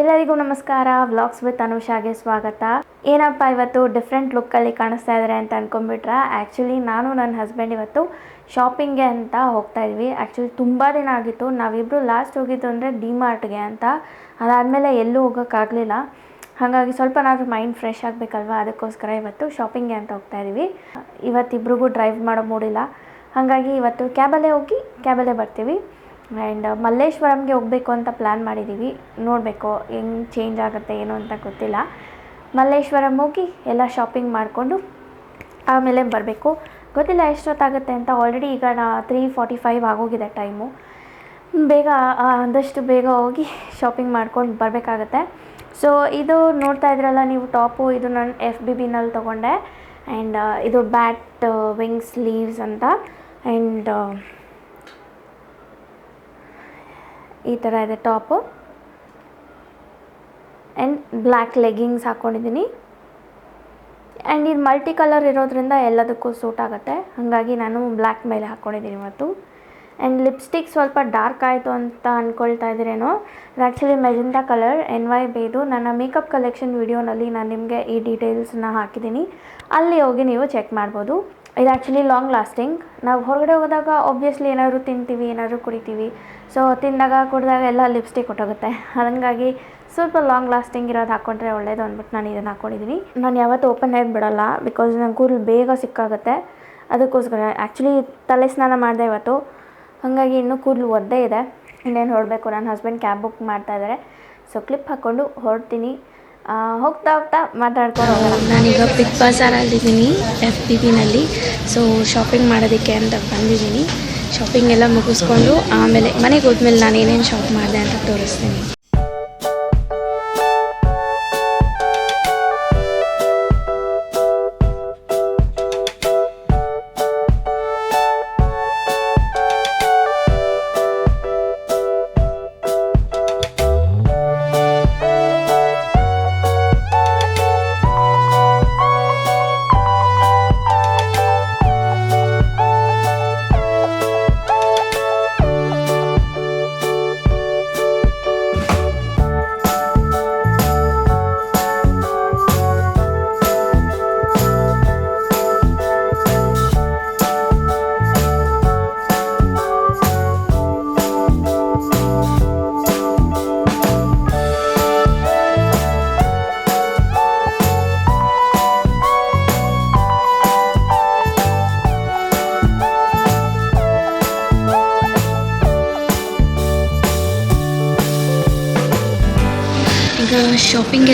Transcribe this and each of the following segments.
ಎಲ್ಲರಿಗೂ ನಮಸ್ಕಾರ. Vlogs with ಅನುಷಾಗೆ ಸ್ವಾಗತ. ಏನಪ್ಪ ಇವತ್ತು ಡಿಫ್ರೆಂಟ್ ಲುಕ್ಕಲ್ಲಿ ಕಾಣಿಸ್ತಾ ಇದ್ದಾರೆ ಅಂತ ಅನ್ಕೊಂಡ್ಬಿಟ್ರ? ಆ್ಯಕ್ಚುಲಿ ನಾನು ನನ್ನ ಹಸ್ಬೆಂಡ್ ಇವತ್ತು ಶಾಪಿಂಗ್ಗೆ ಅಂತ ಹೋಗ್ತಾ ಇದ್ವಿ. ಆ್ಯಕ್ಚುಲಿ ತುಂಬ ದಿನ ಆಗಿತ್ತು. ನಾವಿಬ್ಬರು ಲಾಸ್ಟ್ ಹೋಗಿದ್ದು ಅಂದರೆ ಡಿ ಮಾರ್ಟ್ಗೆ ಅಂತ. ಅದಾದಮೇಲೆ ಎಲ್ಲೂ ಹೋಗೋಕ್ಕಾಗಲಿಲ್ಲ ಹಾಗಾಗಿ ಸ್ವಲ್ಪನಾದ್ರೂ ಮೈಂಡ್ ಫ್ರೆಶ್ ಆಗಬೇಕಲ್ವ? ಅದಕ್ಕೋಸ್ಕರ ಇವತ್ತು ಶಾಪಿಂಗ್ಗೆ ಅಂತ ಹೋಗ್ತಾ ಇದ್ದೀವಿ. ಇವತ್ತಿಬ್ರಿಗೂ ಡ್ರೈವ್ ಮಾಡೋ ಮೂಡಿಲ್ಲ. ಹಾಗಾಗಿ ಇವತ್ತು ಕ್ಯಾಬಲ್ಲೇ ಹೋಗಿ ಕ್ಯಾಬಲ್ಲೇ ಬರ್ತೀವಿ. ಆ್ಯಂಡ್ ಮಲ್ಲೇಶ್ವರಂಗೆ ಹೋಗಬೇಕು ಅಂತ ಪ್ಲ್ಯಾನ್ ಮಾಡಿದ್ದೀವಿ ನೋಡಬೇಕು ಹೆಂಗೆ ಚೇಂಜ್ ಆಗುತ್ತೆ ಏನು ಅಂತ ಗೊತ್ತಿಲ್ಲ. ಮಲ್ಲೇಶ್ವರಂ ಹೋಗಿ ಎಲ್ಲ ಶಾಪಿಂಗ್ ಮಾಡಿಕೊಂಡು ಆಮೇಲೆ ಬರಬೇಕು. ಗೊತ್ತಿಲ್ಲ ಎಷ್ಟೊತ್ತಾಗುತ್ತೆ ಅಂತ ಆಲ್ರೆಡಿ ಈಗ ನಾ ತ್ರೀ ಫಾರ್ಟಿ ಫೈವ್ ಆಗೋಗಿದೆ ಟೈಮು ಬೇಗ ಆದಷ್ಟು ಬೇಗ ಹೋಗಿ ಶಾಪಿಂಗ್ ಮಾಡ್ಕೊಂಡು ಬರಬೇಕಾಗತ್ತೆ. ಸೊ ಇದು ನೋಡ್ತಾ ಇದ್ರಲ್ಲ ನೀವು ಟಾಪು ಇದು ನಾನು ಎಫ್ ಬಿ ಬಿನಲ್ಲಿ ತೊಗೊಂಡೆ. ಆ್ಯಂಡ್ ಇದು ಬ್ಯಾಟ್ ವಿಂಗ್ಸ್ ಲೀವ್ಸ್ ಅಂತ. ಆ್ಯಂಡ್ ಈ ಥರ ಇದೆ ಟಾಪು. ಆ್ಯಂಡ್ ಬ್ಲ್ಯಾಕ್ ಲೆಗ್ಗಿಂಗ್ಸ್ ಹಾಕ್ಕೊಂಡಿದ್ದೀನಿ ಆ್ಯಂಡ್ ಇದು ಮಲ್ಟಿ ಕಲರ್ ಇರೋದ್ರಿಂದ ಎಲ್ಲದಕ್ಕೂ ಸೂಟ್ ಆಗುತ್ತೆ. ಹಾಗಾಗಿ ನಾನು ಬ್ಲ್ಯಾಕ್ ಮೇಲೆ ಹಾಕ್ಕೊಂಡಿದ್ದೀನಿ ಇವತ್ತು. ಆ್ಯಂಡ್ ಲಿಪ್ಸ್ಟಿಕ್ ಸ್ವಲ್ಪ ಡಾರ್ಕ್ ಆಯಿತು ಅಂತ ಅಂದ್ಕೊಳ್ತಾ ಇದ್ದೀರೇನೋ. ಇದು actually magenta colour N Y ಬೇದು ನನ್ನ ಮೇಕಪ್ ಕಲೆಕ್ಷನ್ ವಿಡಿಯೋನಲ್ಲಿ ನಾನು ನಿಮಗೆ ಈ ಡೀಟೇಲ್ಸ್ನ ಹಾಕಿದ್ದೀನಿ. ಅಲ್ಲಿ ಹೋಗಿ ನೀವು ಚೆಕ್ ಮಾಡ್ಬೋದು. ಇದು ಆ್ಯಕ್ಚುಲಿ ಲಾಂಗ್ ಲಾಸ್ಟಿಂಗ್ ನಾವು ಹೊರಗಡೆ ಹೋದಾಗ ಒಬ್ವಿಯಸ್ಲಿ ಏನಾದರೂ ತಿಂತೀವಿ, ಏನಾದರೂ ಕುಡಿತೀವಿ. ಸೊ ತಿಂದಾಗ, ಕುಡಿದಾಗ ಎಲ್ಲ ಲಿಪ್ಸ್ಟಿಕ್ ಹೊಟ್ಟೋಗುತ್ತೆ ಹಾಗಾಗಿ ಸ್ವಲ್ಪ ಲಾಂಗ್ ಲಾಸ್ಟಿಂಗ್ ಇರೋದು ಹಾಕ್ಕೊಂಡ್ರೆ ಒಳ್ಳೆಯದು ಅಂದ್ಬಿಟ್ಟು ನಾನು ಇದನ್ನು ಹಾಕ್ಕೊಂಡಿದ್ದೀನಿ ನಾನು ಯಾವತ್ತೂ ಓಪನ್ ಹೇರ್ ಬಿಡೋಲ್ಲ ಬಿಕಾಸ್ ನನ್ನ ಕೂದಲು ಬೇಗ ಸಿಕ್ಕಾಗುತ್ತೆ. ಅದಕ್ಕೋಸ್ಕರ ಆ್ಯಕ್ಚುಲಿ ತಲೆ ಸ್ನಾನ ಮಾಡಿದೆ ಇವತ್ತು. ಹಾಗಾಗಿ ಇನ್ನೂ ಕೂದಲು ಒದ್ದೇ ಇದೆ. ಇನ್ನೇನು ಹೊರಡಬೇಕು ನನ್ನ ಹಸ್ಬೆಂಡ್ ಕ್ಯಾಬ್ ಬುಕ್ ಮಾಡ್ತಾ ಇದ್ದಾರೆ ಸೊ ಕ್ಲಿಪ್ ಹಾಕ್ಕೊಂಡು ಹೊರಡ್ತೀನಿ. ಹೋಗ್ತಾ ಹೋಗ್ತಾ ಮಾತಾಡ್ಕೊಂಡು ನಾನೀಗ ಬಿಗ್ ಬಜಾರಲ್ಲಿದ್ದೀನಿ ಎಫ್ ಬಿ ಬಿನಲ್ಲಿ ಸೊ ಶಾಪಿಂಗ್ ಮಾಡೋದಕ್ಕೆ ಅಂತ ಬಂದಿದ್ದೀನಿ. ಶಾಪಿಂಗ್ ಎಲ್ಲ ಮುಗಿಸ್ಕೊಂಡು ಆಮೇಲೆ ಮನೆಗೆ ಹೋದ್ಮೇಲೆ ನಾನು ಏನೇನು ಶಾಪ್ ಮಾಡಿದೆ ಅಂತ ತೋರಿಸ್ತೀನಿ.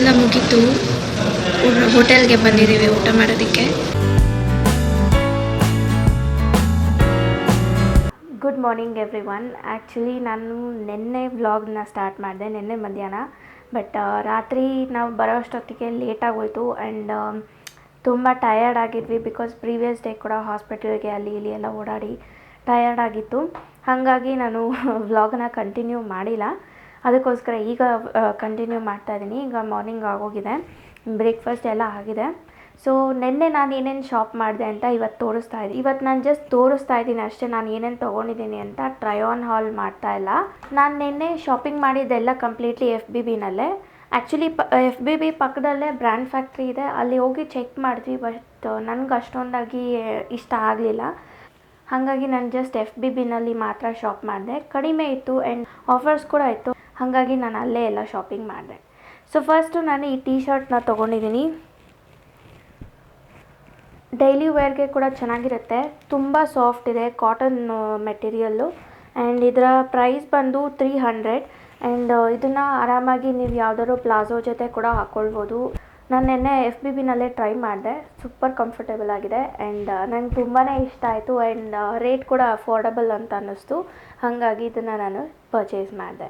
ಎಲ್ಲ ಮುಗೀತು. ಹೋಟೆಲ್ಗೆ ಬಂದಿದ್ದೀವಿ ಊಟ ಮಾಡೋದಕ್ಕೆ. Good morning everyone actually ನಾನು ನಿನ್ನೆ ವ್ಲಾಗ್ನ ಸ್ಟಾರ್ಟ್ ಮಾಡಿದೆ, ನಿನ್ನೆ ಮಧ್ಯಾಹ್ನ. ಬಟ್ ರಾತ್ರಿ ನಾವು ಬರೋ ಅಷ್ಟೊತ್ತಿಗೆ ಲೇಟ್ ಆಗೋಯ್ತು ಆ್ಯಂಡ್ ತುಂಬ ಟಯರ್ಡ್ ಆಗಿದ್ವಿ ಬಿಕಾಸ್ ಪ್ರೀವಿಯಸ್ ಡೇ ಕೂಡ ಹಾಸ್ಪಿಟಲ್ಗೆ ಅಲ್ಲಿ ಇಲ್ಲಿ ಎಲ್ಲ ಓಡಾಡಿ ಟಯರ್ಡ್ ಆಗಿತ್ತು. ಹಾಗಾಗಿ ನಾನು ವ್ಲಾಗ್ನ ಕಂಟಿನ್ಯೂ ಮಾಡಿಲ್ಲ. ಅದಕ್ಕೋಸ್ಕರ ಈಗ ಕಂಟಿನ್ಯೂ ಮಾಡ್ತಾ ಇದ್ದೀನಿ ಈಗ ಮಾರ್ನಿಂಗ್ ಆಗೋಗಿದೆ. ಬ್ರೇಕ್ಫಾಸ್ಟ್ ಎಲ್ಲ ಆಗಿದೆ. ಸೊ ನಿನ್ನೆ ನಾನು ಏನೇನು ಶಾಪ್ ಮಾಡಿದೆ ಅಂತ ಇವತ್ತು ತೋರಿಸ್ತಾ ಇದ್ದೀನಿ ಇವತ್ತು ನಾನು ಜಸ್ಟ್ ತೋರಿಸ್ತಾ ಇದ್ದೀನಿ ಅಷ್ಟೇ. ನಾನು ಏನೇನು ತೊಗೊಂಡಿದ್ದೀನಿ ಅಂತ ಟ್ರೈ ಆನ್ ಹಾಲ್ ಮಾಡ್ತಾ ಇಲ್ಲ. ನಾನು ನಿನ್ನೆ ಶಾಪಿಂಗ್ ಮಾಡಿದ್ದೆಲ್ಲ ಕಂಪ್ಲೀಟ್ಲಿ ಎಫ್ ಬಿ ಬಿನಲ್ಲೇ ಆ್ಯಕ್ಚುಲಿ ಪ ಎಫ್ ಬಿ ಬಿ ಪಕ್ಕದಲ್ಲೇ ಬ್ರ್ಯಾಂಡ್ ಫ್ಯಾಕ್ಟ್ರಿ ಇದೆ. ಅಲ್ಲಿ ಹೋಗಿ ಚೆಕ್ ಮಾಡಿದ್ವಿ ಬಟ್ ನನಗೆ ಅಷ್ಟೊಂದಾಗಿ ಇಷ್ಟ ಆಗಲಿಲ್ಲ. ಹಾಗಾಗಿ ನಾನು ಜಸ್ಟ್ ಎಫ್ ಬಿ ಬಿನಲ್ಲಿ ಮಾತ್ರ ಶಾಪ್ ಮಾಡಿದೆ. ಕಡಿಮೆ ಇತ್ತು ಆ್ಯಂಡ್ ಆಫರ್ಸ್ ಕೂಡ ಇತ್ತು. ಹಾಗಾಗಿ ನಾನು ಅಲ್ಲೇ ಎಲ್ಲ ಶಾಪಿಂಗ್ ಮಾಡಿದೆ. ಸೊ ಫಸ್ಟು ನಾನು ಈ ಟೀ ಶರ್ಟ್ನ ತೊಗೊಂಡಿದ್ದೀನಿ. ಡೈಲಿ ವೇರ್ಗೆ ಕೂಡ ಚೆನ್ನಾಗಿರುತ್ತೆ. ತುಂಬ ಸಾಫ್ಟ್ ಇದೆ ಕಾಟನ್ ಮೆಟೀರಿಯಲ್ಲು ಆ್ಯಂಡ್ ಇದರ ಪ್ರೈಸ್ ಬಂದು ತ್ರೀ ಹಂಡ್ರೆಡ್ ಆ್ಯಂಡ್ ಇದನ್ನು ಆರಾಮಾಗಿ ನೀವು ಯಾವುದಾದ್ರು ಪ್ಲಾಜೋ ಜೊತೆ ಕೂಡ ಹಾಕ್ಕೊಳ್ಬೋದು ನಾನು ನಿನ್ನೆ ಎಫ್ ಬಿ ಬಿನಲ್ಲೇ ಟ್ರೈ ಮಾಡಿದೆ. ಸೂಪರ್ ಕಂಫರ್ಟೇಬಲ್ ಆಗಿದೆ. ಆ್ಯಂಡ್ ನಂಗೆ ತುಂಬಾ ಇಷ್ಟ ಆಯಿತು. ಆ್ಯಂಡ್ ರೇಟ್ ಕೂಡ ಅಫೋರ್ಡಬಲ್ ಅಂತ ಅನ್ನಿಸ್ತು. ಹಾಗಾಗಿ ಇದನ್ನು ನಾನು ಪರ್ಚೇಸ್ ಮಾಡಿದೆ.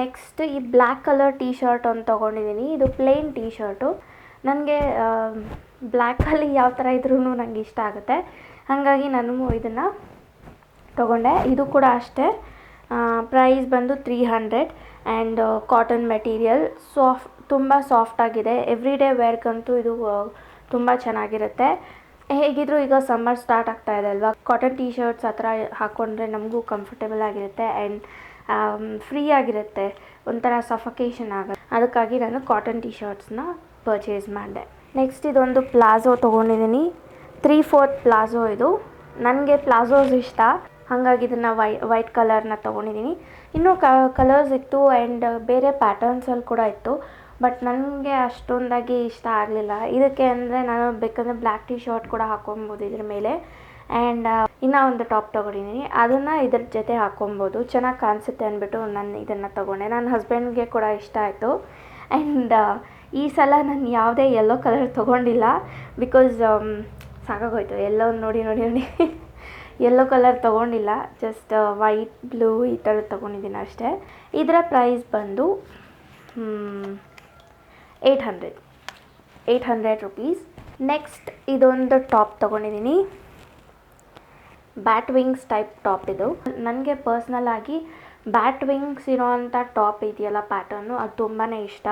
ನೆಕ್ಸ್ಟ್ ಈ ಬ್ಲ್ಯಾಕ್ ಕಲರ್ ಟೀ ಶರ್ಟ್ ಒಂದು ತೊಗೊಂಡಿದ್ದೀನಿ ಇದು ಪ್ಲೇನ್ ಟೀ ಶರ್ಟು ನನಗೆ ಬ್ಲ್ಯಾಕಲ್ಲಿ ಯಾವ ಥರ ಇದ್ರೂ ನನಗೆ ಇಷ್ಟ ಆಗುತ್ತೆ. ಹಾಗಾಗಿ ನಾನು ಇದನ್ನು ತೊಗೊಂಡೆ. ಇದು ಕೂಡ ಅಷ್ಟೇ. ಪ್ರೈಸ್ ಬಂದು three hundred and cotton material soft ತುಂಬ ಸಾಫ್ಟ್ ಆಗಿದೆ. ಎವ್ರಿ ಡೇ ವೇರ್ಗಂತೂ ಇದು ತುಂಬ ಚೆನ್ನಾಗಿರುತ್ತೆ. ಹೇಗಿದ್ರೂ ಈಗ ಸಮ್ಮರ್ ಸ್ಟಾರ್ಟ್ ಆಗ್ತಾ ಅಲ್ವಾ? ಕಾಟನ್ ಟೀ ಶರ್ಟ್ಸ್ ಆ ಥರ ಹಾಕ್ಕೊಂಡ್ರೆ ನಮಗೂ ಕಂಫರ್ಟೇಬಲ್ ಆಗಿರುತ್ತೆ. ಆ್ಯಂಡ್ ಫ್ರೀ ಆಗಿರುತ್ತೆ. ಒಂಥರ ಸಫಕೇಶನ್ ಆಗುತ್ತೆ. ಅದಕ್ಕಾಗಿ ನಾನು ಕಾಟನ್ ಟಿ ಶರ್ಟ್ಸ್ನ ಪರ್ಚೇಸ್ ಮಾಡಿದೆ. ನೆಕ್ಸ್ಟ್ ಇದೊಂದು ಪ್ಲಾಝೋ ತೊಗೊಂಡಿದ್ದೀನಿ. ತ್ರೀ ಫೋರ್ತ್ ಪ್ಲಾಝೋ ಇದು. ನನಗೆ ಪ್ಲಾಝೋಸ್ ಇಷ್ಟ. ಹಾಗಾಗಿ ಇದನ್ನು ವೈ ವೈಟ್ ಕಲರ್ನ ತೊಗೊಂಡಿದ್ದೀನಿ. ಇನ್ನೂ ಕಲರ್ಸ್ ಇತ್ತು ಆ್ಯಂಡ್ ಬೇರೆ ಪ್ಯಾಟರ್ನ್ಸಲ್ಲಿ ಕೂಡ ಇತ್ತು. ಬಟ್ ನನಗೆ ಅಷ್ಟೊಂದಾಗಿ ಇಷ್ಟ ಆಗಲಿಲ್ಲ. ಇದಕ್ಕೆ ಅಂದರೆ ನಾನು ಬೇಕಂದರೆ ಬ್ಲ್ಯಾಕ್ ಟಿ ಶರ್ಟ್ ಕೂಡ ಹಾಕೊಬೋದು ಇದ್ರ ಮೇಲೆ. ಆ್ಯಂಡ್ ಇನ್ನೂ ಒಂದು ಟಾಪ್ ತೊಗೊಂಡಿದ್ದೀನಿ ಅದನ್ನು ಇದ್ರ ಜೊತೆ ಹಾಕ್ಕೊಬೋದು ಚೆನ್ನಾಗಿ ಕಾಣಿಸುತ್ತೆ ಅಂದ್ಬಿಟ್ಟು ನಾನು ಇದನ್ನು ತೊಗೊಂಡೆ. ನನ್ನ ಹಸ್ಬೆಂಡ್ಗೆ ಕೂಡ ಇಷ್ಟ ಆಯಿತು. ಆ್ಯಂಡ್ ಈ ಸಲ ನಾನು ಯಾವುದೇ ಯೆಲ್ಲೋ ಕಲರ್ ತೊಗೊಂಡಿಲ್ಲ. ಬಿಕಾಸ್ ಸಾಕಾಗೋಯ್ತು. ಎಲ್ಲೋ ನೋಡಿ ನೋಡಿ ನೋಡಿ. ಯೆಲ್ಲೋ ಕಲರ್ ತೊಗೊಂಡಿಲ್ಲ. ಜಸ್ಟ್ ವೈಟ್ ಬ್ಲೂ ಈ ಥರದ್ದು ತೊಗೊಂಡಿದ್ದೀನಿ ಅಷ್ಟೇ. ಇದರ ಪ್ರೈಸ್ ಬಂದು eight hundred eight hundred rupees next ಇದೊಂದು ಟಾಪ್ ತೊಗೊಂಡಿದ್ದೀನಿ ಬ್ಯಾಟ್ ವಿಂಗ್ಸ್ ಟೈಪ್ ಟಾಪ್ ಇದು. ನನಗೆ ಪರ್ಸ್ನಲ್ ಆಗಿ ಬ್ಯಾಟ್ ವಿಂಗ್ಸ್ ಇರೋವಂಥ ಟಾಪ್ ಇದೆಯಲ್ಲ ಪ್ಯಾಟರ್ನು, ಅದು ತುಂಬಾ ಇಷ್ಟ.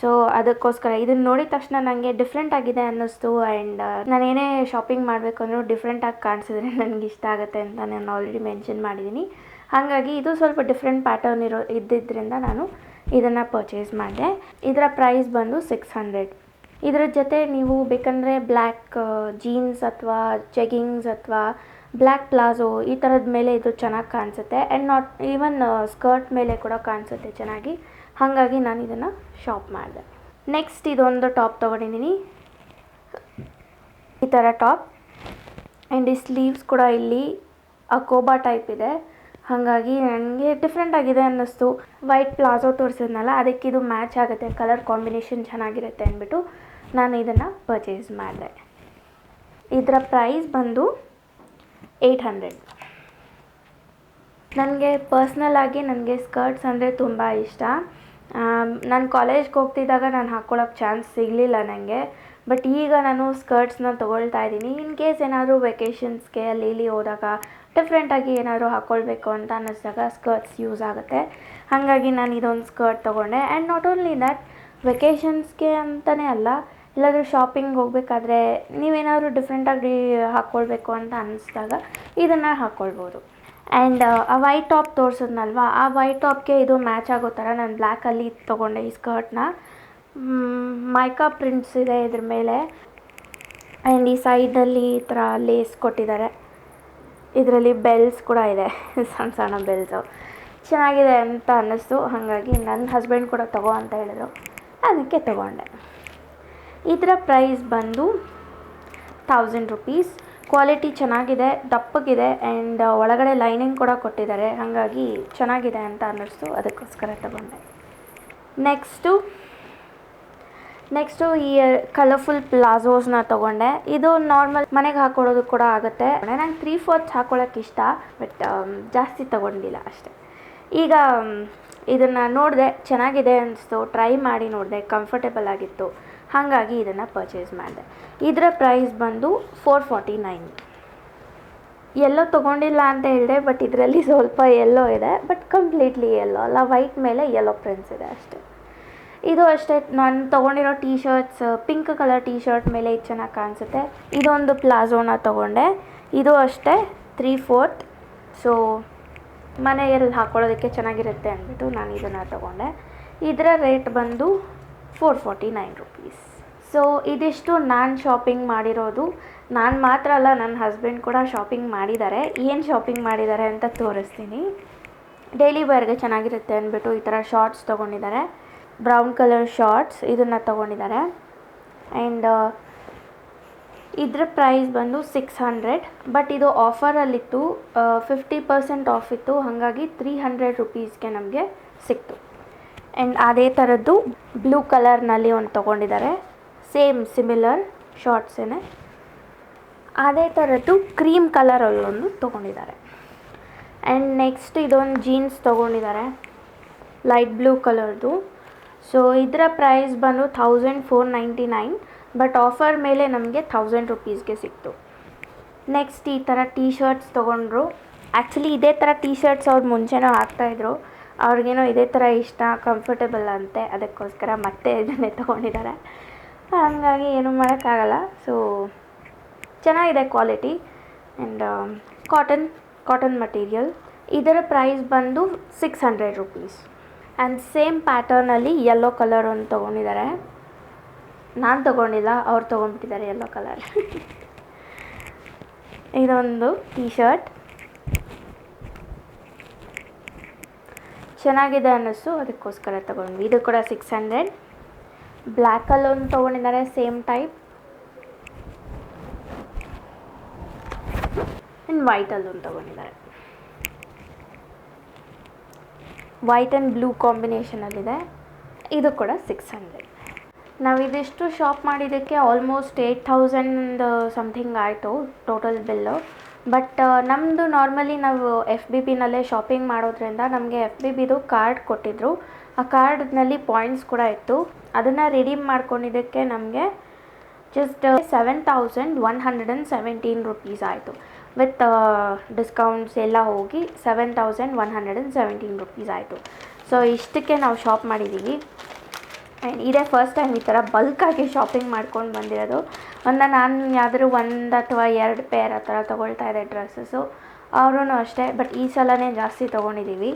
ಸೊ, ಅದಕ್ಕೋಸ್ಕರ ಇದನ್ನು ನೋಡಿದ ತಕ್ಷಣ ನನಗೆ ಡಿಫ್ರೆಂಟ್ ಆಗಿದೆ ಅನ್ನಿಸ್ತು ಆ್ಯಂಡ್ ನಾನೇನೇ ಶಾಪಿಂಗ್ ಮಾಡಬೇಕು ಅಂದರೂ ಡಿಫ್ರೆಂಟಾಗಿ ಕಾಣಿಸಿದ್ರೆ ನನಗೆ ಇಷ್ಟ ಆಗುತ್ತೆ ಅಂತ ನಾನು ಆಲ್ರೆಡಿ ಮೆನ್ಷನ್ ಮಾಡಿದ್ದೀನಿ ಹಾಗಾಗಿ ಇದು ಸ್ವಲ್ಪ ಡಿಫ್ರೆಂಟ್ ಪ್ಯಾಟರ್ನ್ ಇರೋ ಇದ್ದಿದ್ದರಿಂದ ನಾನು ಇದನ್ನು ಪರ್ಚೇಸ್ ಮಾಡಿದೆ. ಇದರ ಪ್ರೈಸ್ ಬಂದು ಸಿಕ್ಸ್ ಹಂಡ್ರೆಡ್ ಇದರ ಜೊತೆ ನೀವು ಬೇಕಂದರೆ ಬ್ಲ್ಯಾಕ್ ಜೀನ್ಸ್ ಅಥವಾ ಜೆಗಿಂಗ್ಸ್ ಅಥವಾ ಬ್ಲ್ಯಾಕ್ ಪ್ಲಾಜೋ ಈ ಥರದ ಮೇಲೆ ಇದು ಚೆನ್ನಾಗಿ ಕಾಣಿಸುತ್ತೆ. ಆ್ಯಂಡ್ ನಾಟ್ ಈವನ್ ಸ್ಕರ್ಟ್ ಮೇಲೆ ಕೂಡ ಕಾಣಿಸುತ್ತೆ ಚೆನ್ನಾಗಿ. ಹಾಗಾಗಿ ನಾನು ಇದನ್ನು ಶಾಪ್ ಮಾಡಿದೆ. ನೆಕ್ಸ್ಟ್ ಇದೊಂದು ಟಾಪ್ ತೊಗೊಂಡಿದ್ದೀನಿ ಈ ಥರ ಟಾಪ್ ಆ್ಯಂಡ್ ಈ ಸ್ಲೀವ್ಸ್ ಕೂಡ ಇಲ್ಲಿ ಅಕೋಬಾ ಟೈಪ್ ಇದೆ. ಹಾಗಾಗಿ ನನಗೆ ಡಿಫ್ರೆಂಟ್ ಆಗಿದೆ ಅನ್ನಿಸ್ತು. ವೈಟ್ ಪ್ಲಾಜೋ ತೋರಿಸಿದ್ನಲ್ಲ, ಅದಕ್ಕೆ ಇದು ಮ್ಯಾಚ್ ಆಗುತ್ತೆ ಕಲರ್ ಕಾಂಬಿನೇಷನ್ ಚೆನ್ನಾಗಿರುತ್ತೆ ಅಂದ್ಬಿಟ್ಟು ನಾನು ಇದನ್ನು ಪರ್ಚೇಸ್ ಮಾಡಿದೆ. ಇದರ ಪ್ರೈಸ್ ಬಂದು ಏಯ್ಟ್ ಹಂಡ್ರೆಡ್ ನನಗೆ ಪರ್ಸ್ನಲ್ ಆಗಿ ನನಗೆ ಸ್ಕರ್ಟ್ಸ್ ಅಂದರೆ ತುಂಬ ಇಷ್ಟ. ನಾನು ಕಾಲೇಜ್ಗೆ ಹೋಗ್ತಿದ್ದಾಗ ನಾನು ಹಾಕ್ಕೊಳ್ಳೋಕ್ಕೆ ಚಾನ್ಸ್ ಸಿಗಲಿಲ್ಲ ನನಗೆ ಬಟ್ ಈಗ ನಾನು ಸ್ಕರ್ಟ್ಸ್ನ ತೊಗೊಳ್ತಾ ಇದ್ದೀನಿ. ಇನ್ ಕೇಸ್ ಏನಾದರೂ ವೆಕೇಷನ್ಸ್ಗೆ ಅಲ್ಲಿ ಇಲ್ಲಿ ಹೋದಾಗ ಡಿಫ್ರೆಂಟಾಗಿ ಏನಾದರೂ ಹಾಕ್ಕೊಳ್ಬೇಕು ಅಂತ ಅನ್ನಿಸಿದಾಗ ಸ್ಕರ್ಟ್ಸ್ ಯೂಸ್ ಆಗುತ್ತೆ. ಹಾಗಾಗಿ ನಾನು ಇದೊಂದು ಸ್ಕರ್ಟ್ ತೊಗೊಂಡೆ. ಆ್ಯಂಡ್ ನಾಟ್ ಓನ್ಲಿ ದ್ಯಾಟ್ ವೆಕೇಷನ್ಸ್ಗೆ ಅಂತಲೇ ಅಲ್ಲ ಎಲ್ಲಾದರೂ ಶಾಪಿಂಗ್ ಹೋಗಬೇಕಾದ್ರೆ ನೀವೇನಾದ್ರೂ ಡಿಫ್ರೆಂಟಾಗಿ ಹಾಕ್ಕೊಳ್ಬೇಕು ಅಂತ ಅನ್ನಿಸ್ದಾಗ ಇದನ್ನು ಹಾಕ್ಕೊಳ್ಬೋದು ಆ್ಯಂಡ್ ಆ ವೈಟ್ ಟಾಪ್ ತೋರಿಸಿದ್ನಲ್ವಾ? ಆ ವೈಟ್ ಟಾಪ್ಗೆ ಇದು ಮ್ಯಾಚ್ ಆಗೋ ಥರ ನಾನು ಬ್ಲ್ಯಾಕಲ್ಲಿ ತೊಗೊಂಡೆ ಈ ಸ್ಕರ್ಟ್ನ ಮೈಕಾ ಪ್ರಿಂಟ್ಸ್ ಇದೆ ಇದ್ರ ಮೇಲೆ. ಆ್ಯಂಡ್ ಈ ಸೈಡಲ್ಲಿ ಈ ಥರ ಲೇಸ್ ಕೊಟ್ಟಿದ್ದಾರೆ. ಇದರಲ್ಲಿ ಬೆಲ್ಸ್ ಕೂಡ ಇದೆ. ಸಣ್ಣ ಸಣ್ಣ ಬೆಲ್ಸು ಚೆನ್ನಾಗಿದೆ ಅಂತ ಅನ್ನಿಸ್ತು ಹಾಗಾಗಿ ನನ್ನ ಹಸ್ಬೆಂಡ್ ಕೂಡ ತಗೋ ಅಂತ ಹೇಳಿದರು. ಅದಕ್ಕೆ ತೊಗೊಂಡೆ. ಇದರ ಪ್ರೈಸ್ ಬಂದು ಥೌಸಂಡ್ ರುಪೀಸ್ ಕ್ವಾಲಿಟಿ ಚೆನ್ನಾಗಿದೆ, ದಪ್ಪಗಿದೆ ಆ್ಯಂಡ್ ಒಳಗಡೆ ಲೈನಿಂಗ್ ಕೂಡ ಕೊಟ್ಟಿದ್ದಾರೆ. ಹಾಗಾಗಿ ಚೆನ್ನಾಗಿದೆ ಅಂತ ಅನ್ನಿಸ್ತು. ಅದಕ್ಕೋಸ್ಕರ ತಗೊಂಡೆ. ನೆಕ್ಸ್ಟು ನೆಕ್ಸ್ಟು ಈ ಕಲರ್ಫುಲ್ ಪ್ಲಾಜೋಸ್ನ ತೊಗೊಂಡೆ. ಇದು ನಾರ್ಮಲ್ ಮನೆಗೆ ಹಾಕೊಳ್ಳೋದು ಕೂಡ ಆಗುತ್ತೆ. ನಂಗೆ ತ್ರೀ ಫೋರ್ತ್ ಹಾಕೊಳ್ಳೋಕೆ ಇಷ್ಟ ಬಟ್ ಜಾಸ್ತಿ ತೊಗೊಂಡಿಲ್ಲ ಅಷ್ಟೆ. ಈಗ ಇದನ್ನು ನೋಡಿದೆ, ಚೆನ್ನಾಗಿದೆ ಅನಿಸ್ತು. ಟ್ರೈ ಮಾಡಿ ನೋಡಿದೆ ಕಂಫರ್ಟೇಬಲ್ ಆಗಿತ್ತು. ಹಾಗಾಗಿ ಇದನ್ನು ಪರ್ಚೇಸ್ ಮಾಡಿದೆ. ಇದರ ಪ್ರೈಸ್ ಬಂದು ಫೋರ್ ಫಾರ್ಟಿ ನೈನ್ ಎಲ್ಲೋ ತೊಗೊಂಡಿಲ್ಲ ಅಂತ ಹೇಳಿದೆ ಬಟ್ ಇದರಲ್ಲಿ ಸ್ವಲ್ಪ ಎಲ್ಲೋ ಇದೆ ಬಟ್ ಕಂಪ್ಲೀಟ್ಲಿ ಎಲ್ಲೋ ಅಲ್ಲ ವೈಟ್ ಮೇಲೆ ಎಲ್ಲೋ ಪ್ರಿಂಟ್ಸ್ ಇದೆ ಅಷ್ಟೇ. ಇದು ಅಷ್ಟೇ, ನಾನು ತೊಗೊಂಡಿರೋ T shirts pink colour T shirt ಮೇಲೆ ಇದು ಚೆನ್ನಾಗಿ ಕಾಣಿಸುತ್ತೆ. ಇದೊಂದು ಪ್ಲಾಜೋನ ತೊಗೊಂಡೆ. ಇದು ಅಷ್ಟೇ ತ್ರೀ ಫೋರ್ತ್ ಸೊ ಮನೆಯಲ್ಲಿ ಹಾಕ್ಕೊಳ್ಳೋದಕ್ಕೆ ಚೆನ್ನಾಗಿರುತ್ತೆ ಅಂದ್ಬಿಟ್ಟು ನಾನು ಇದನ್ನು ತೊಗೊಂಡೆ. ಇದರ ರೇಟ್ ಬಂದು four forty nine rupees. So ಇದಿಷ್ಟು ನಾನು ಶಾಪಿಂಗ್ ಮಾಡಿರೋದು. ನಾನು ಮಾತ್ರ ಅಲ್ಲ ನನ್ನ ಹಸ್ಬೆಂಡ್ ಕೂಡ ಶಾಪಿಂಗ್ ಮಾಡಿದ್ದಾರೆ. ಏನು ಶಾಪಿಂಗ್ ಮಾಡಿದ್ದಾರೆ ಅಂತ ತೋರಿಸ್ತೀನಿ. ಡೈಲಿ ವೇರ್ಗೆ ಚೆನ್ನಾಗಿರುತ್ತೆ ಅಂದ್ಬಿಟ್ಟು ಈ ಥರ ಶಾರ್ಟ್ಸ್ ತೊಗೊಂಡಿದ್ದಾರೆ. ಬ್ರೌನ್ ಕಲರ್ ಶಾರ್ಟ್ಸ್ ಇದನ್ನು ತೊಗೊಂಡಿದ್ದಾರೆ. ಆ್ಯಂಡ್ ಇದ್ರ ಪ್ರೈಸ್ ಬಂದು ಸಿಕ್ಸ್ ಹಂಡ್ರೆಡ್ ಬಟ್ ಇದು ಆಫರಲ್ಲಿತ್ತು ಫಿಫ್ಟಿ ಪರ್ಸೆಂಟ್ ಆಫ್ ಇತ್ತು. ಹಾಗಾಗಿ ತ್ರೀ ಹಂಡ್ರೆಡ್ ರುಪೀಸ್ಗೆ ನಮಗೆ ಸಿಕ್ತು. ಆ್ಯಂಡ್ ಅದೇ ಥರದ್ದು ಬ್ಲೂ ಕಲರ್ನಲ್ಲಿ ಒಂದು ತೊಗೊಂಡಿದ್ದಾರೆ. ಸೇಮ್ ಸಿಮಿಲರ್ ಶಾರ್ಟ್ಸೇನೆ ಅದೇ ಥರದ್ದು ಕ್ರೀಮ್ ಕಲರಲ್ಲೊಂದು ತೊಗೊಂಡಿದ್ದಾರೆ. ಆ್ಯಂಡ್ ನೆಕ್ಸ್ಟ್ ಇದೊಂದು ಜೀನ್ಸ್ ತೊಗೊಂಡಿದ್ದಾರೆ. ಲೈಟ್ ಬ್ಲೂ ಕಲರ್ದು ಸೊ ಇದರ ಪ್ರೈಸ್ ಬಂದು thousand four ninety nine but offer ಮೇಲೆ ನಮಗೆ ಥೌಸಂಡ್ ರುಪೀಸ್ಗೆ ಸಿಕ್ತು. ನೆಕ್ಸ್ಟ್ ಈ ಥರ ಟೀ ಶರ್ಟ್ಸ್ ತೊಗೊಂಡ್ರು. ಆ್ಯಕ್ಚುಲಿ ಇದೇ ಥರ ಟೀ ಶರ್ಟ್ಸ್ ಅವ್ರು ಮುಂಚೆನೂ ಹಾಕ್ತಾಯಿದ್ರು ಅವ್ರಿಗೇನೋ ಇದೇ ಥರ ಇಷ್ಟ ಕಂಫರ್ಟೇಬಲ್ ಅಂತೆ, ಅದಕ್ಕೋಸ್ಕರ ಮತ್ತೆ ಇದನ್ನೇ ತೊಗೊಂಡಿದ್ದಾರೆ. ಹಾಗಾಗಿ ಏನೂ ಮಾಡೋಕ್ಕಾಗಲ್ಲ. ಸೊ ಚೆನ್ನಾಗಿದೆ quality and cotton cotton material ಇದರ ಪ್ರೈಸ್ ಬಂದು six hundred rupees and same ಪ್ಯಾಟರ್ನಲ್ಲಿ yellow colour ಒಂದು ತೊಗೊಂಡಿದ್ದಾರೆ. ನಾನು ತೊಗೊಂಡಿಲ್ಲ, ಅವ್ರು ತೊಗೊಂಡ್ಬಿಟ್ಟಿದ್ದಾರೆ ಯೆಲ್ಲೋ ಕಲರ್ ಇದೊಂದು ಟೀ ಶರ್ಟ್ ಚೆನ್ನಾಗಿದೆ ಅನ್ನಿಸ್ತು. ಅದಕ್ಕೋಸ್ಕರ ತೊಗೊಂಡ್ವಿ. ಇದು ಕೂಡ ಸಿಕ್ಸ್ ಹಂಡ್ರೆಡ್ ಬ್ಲ್ಯಾಕಲ್ಲಿ ಒಂದು ತೊಗೊಂಡಿದ್ದಾರೆ ಸೇಮ್ ಟೈಪ್ ಇನ್ನು ವೈಟಲ್ಲಿ ಒಂದು ತೊಗೊಂಡಿದ್ದಾರೆ. ವೈಟ್ ಆ್ಯಂಡ್ ಬ್ಲೂ ಕಾಂಬಿನೇಷನಲ್ಲಿದೆ ಇದು ಕೂಡ ಸಿಕ್ಸ್ ಹಂಡ್ರೆಡ್ ನಾವು ಇದಿಷ್ಟು ಶಾಪ್ ಮಾಡಿದ್ದಕ್ಕೆ ಆಲ್ಮೋಸ್ಟ್ ಏಯ್ಟ್ ಥೌಸಂಡ್ ಸಮಥಿಂಗ್ ಆಯಿತು ಟೋಟಲ್ ಬಿಲ್ಲು ಬಟ್ ನಮ್ಮದು ನಾರ್ಮಲಿ ನಾವು ಎಫ್ ಬಿ ಬಿನಲ್ಲೇ ಶಾಪಿಂಗ್ ಮಾಡೋದ್ರಿಂದ ನಮಗೆ ಎಫ್ ಬಿ ಬಿದು ಕಾರ್ಡ್ ಕೊಟ್ಟಿದ್ದರು ಆ ಕಾರ್ಡ್ನಲ್ಲಿ ಪಾಯಿಂಟ್ಸ್ ಕೂಡ ಇತ್ತು. ಅದನ್ನು ರಿಡೀಮ್ ಮಾಡ್ಕೊಂಡಿದ್ದಕ್ಕೆ ನಮಗೆ just seven thousand one hundred and seventeen rupees ಆಯಿತು. ವಿತ್ ಡಿಸ್ಕೌಂಟ್ಸ್ ಎಲ್ಲ ಹೋಗಿ seven thousand one hundred and seventeen rupees ಆಯಿತು. ಸೊ ಇಷ್ಟಕ್ಕೆ ನಾವು ಶಾಪ್ ಮಾಡಿದ್ದೀವಿ ಆ್ಯಂಡ್ ಇದೇ ಫಸ್ಟ್ ಟೈಮ್ ಈ ಥರ ಬಲ್ಕಾಗಿ ಶಾಪಿಂಗ್ ಮಾಡ್ಕೊಂಡು ಬಂದಿರೋದು. ಒಂದು ನಾನು ಯಾವ್ದಾದ್ರು ಒಂದು ಅಥವಾ ಎರಡು ಪೇರ್ ಆ ಥರ ತೊಗೊಳ್ತಾ ಇದ್ದೆ ಡ್ರೆಸ್ಸಸ್ಸು ಅವರೂ ಅಷ್ಟೇ ಬಟ್ ಈ ಸಲನೇ ಜಾಸ್ತಿ ತೊಗೊಂಡಿದ್ದೀವಿ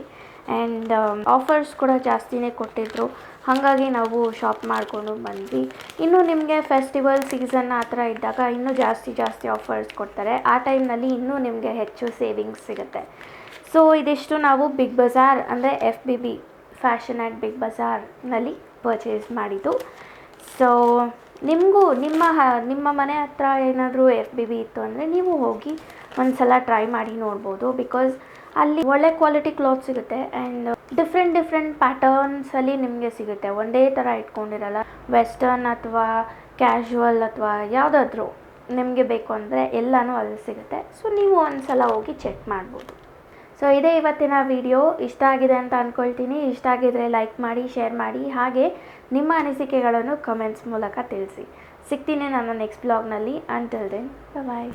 ಆ್ಯಂಡ್ ಆಫರ್ಸ್ ಕೂಡ ಜಾಸ್ತಿನೇ ಕೊಟ್ಟಿದ್ದರು ಹಾಗಾಗಿ ನಾವು ಶಾಪ್ ಮಾಡಿಕೊಂಡು ಬಂದ್ವಿ. ಇನ್ನು ನಿಮಗೆ ಫೆಸ್ಟಿವಲ್ ಸೀಸನ್ ಆ ಥರ ಇದ್ದಾಗ ಇನ್ನೂ ಜಾಸ್ತಿ ಜಾಸ್ತಿ ಆಫರ್ಸ್ ಕೊಡ್ತಾರೆ. ಆ ಟೈಮ್ನಲ್ಲಿ ಇನ್ನೂ ನಿಮಗೆ ಹೆಚ್ಚು ಸೇವಿಂಗ್ಸ್ ಸಿಗುತ್ತೆ. ಸೊ ಇದಿಷ್ಟು ನಾವು ಬಿಗ್ ಬಜಾರ್ ಅಂದರೆ F B B fashion at big ಬಜಾರ್ನಲ್ಲಿ ಪರ್ಚೇಸ್ ಮಾಡಿದ್ದು. ಸೊ ನಿಮಗೂ ನಿಮ್ಮ ಹ- ನಿಮ್ಮ ಮನೆ ಹತ್ರ ಏನಾದರೂ ಎಫ್ ಬಿ ಬಿ ಇತ್ತು ಅಂದರೆ ನೀವು ಹೋಗಿ ಒಂದು ಸಲ ಟ್ರೈ ಮಾಡಿ ನೋಡ್ಬೋದು ಬಿಕಾಸ್ ಅಲ್ಲಿ ಒಳ್ಳೆ ಕ್ವಾಲಿಟಿ ಕ್ಲಾತ್ ಸಿಗುತ್ತೆ ಆ್ಯಂಡ್ ಡಿಫ್ರೆಂಟ್ ಡಿಫ್ರೆಂಟ್ ಪ್ಯಾಟರ್ನ್ಸಲ್ಲಿ ನಿಮಗೆ ಸಿಗುತ್ತೆ. ಒಂದೇ ಥರ ಇಟ್ಕೊಂಡಿರಲ್ಲ ವೆಸ್ಟರ್ನ್ ಅಥವಾ ಕ್ಯಾಶುವಲ್ ಅಥವಾ ಯಾವುದಾದ್ರೂ ನಿಮಗೆ ಬೇಕು ಅಂದರೆ ಎಲ್ಲನೂ ಅಲ್ಲಿ ಸಿಗುತ್ತೆ. ಸೊ ನೀವು ಒಂದು ಸಲ ಹೋಗಿ ಚೆಕ್ ಮಾಡ್ಬೋದು. ಸೊ ಇದೇ ಇವತ್ತಿನ ವಿಡಿಯೋ ಇಷ್ಟ ಆಗಿದೆ ಅಂತ ಅಂದ್ಕೊಳ್ತೀನಿ ಇಷ್ಟ ಆಗಿದ್ರೆ ಲೈಕ್ ಮಾಡಿ ಶೇರ್ ಮಾಡಿ. ಹಾಗೆ ನಿಮ್ಮ ಅನಿಸಿಕೆಗಳನ್ನು ಕಮೆಂಟ್ಸ್ ಮೂಲಕ ತಿಳಿಸಿ. ಸಿಗ್ತೀನಿ ನಾನು ನೆಕ್ಸ್ಟ್ ಬ್ಲಾಗ್ನಲ್ಲಿ ಅಂಟಿಲ್ ದೆನ್ ಬಾಯ್